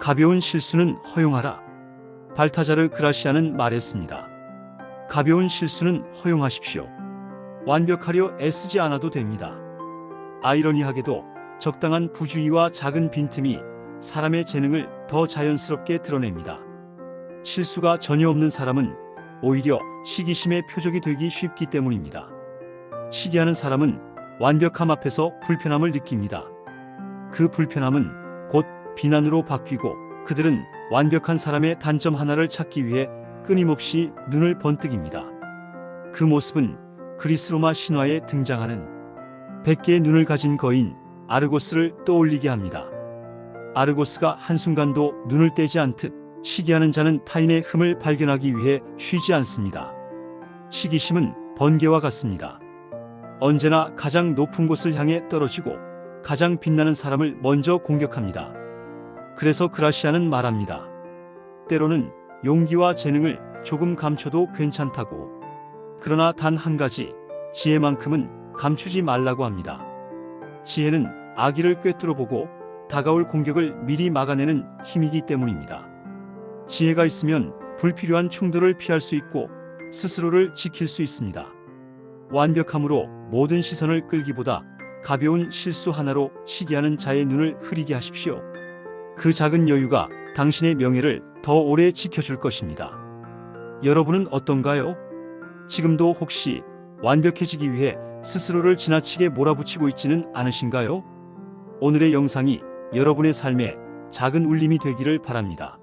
가벼운 실수는 허용하라. 발타자르 그라시아는 말했습니다. 가벼운 실수는 허용하십시오. 완벽하려 애쓰지 않아도 됩니다. 아이러니하게도 적당한 부주의와 작은 빈틈이 사람의 재능을 더 자연스럽게 드러냅니다. 실수가 전혀 없는 사람은 오히려 시기심의 표적이 되기 쉽기 때문입니다. 시기하는 사람은 완벽함 앞에서 불편함을 느낍니다. 그 불편함은 곧 비난으로 바뀌고 그들은 완벽한 사람의 단점 하나를 찾기 위해 끊임없이 눈을 번뜩입니다. 그 모습은 그리스 로마 신화에 등장하는 100개의 눈을 가진 거인 아르고스를 떠올리게 합니다. 아르고스가 한순간도 눈을 떼지 않듯 시기하는 자는 타인의 흠을 발견하기 위해 쉬지 않습니다. 시기심은 번개와 같습니다. 언제나 가장 높은 곳을 향해 떨어지고 가장 빛나는 사람을 먼저 공격합니다. 그래서 그라시아는 말합니다. 때로는 용기와 재능을 조금 감춰도 괜찮다고. 그러나 단 한 가지, 지혜만큼은 감추지 말라고 합니다. 지혜는 아기를 꿰뚫어 보고 다가올 공격을 미리 막아내는 힘이기 때문입니다. 지혜가 있으면 불필요한 충돌을 피할 수 있고 스스로를 지킬 수 있습니다. 완벽함으로 모든 시선을 끌기보다 가벼운 실수 하나로 시기하는 자의 눈을 흐리게 하십시오. 그 작은 여유가 당신의 명예를 더 오래 지켜줄 것입니다. 여러분은 어떤가요? 지금도 혹시 완벽해지기 위해 스스로를 지나치게 몰아붙이고 있지는 않으신가요? 오늘의 영상이 여러분의 삶에 작은 울림이 되기를 바랍니다.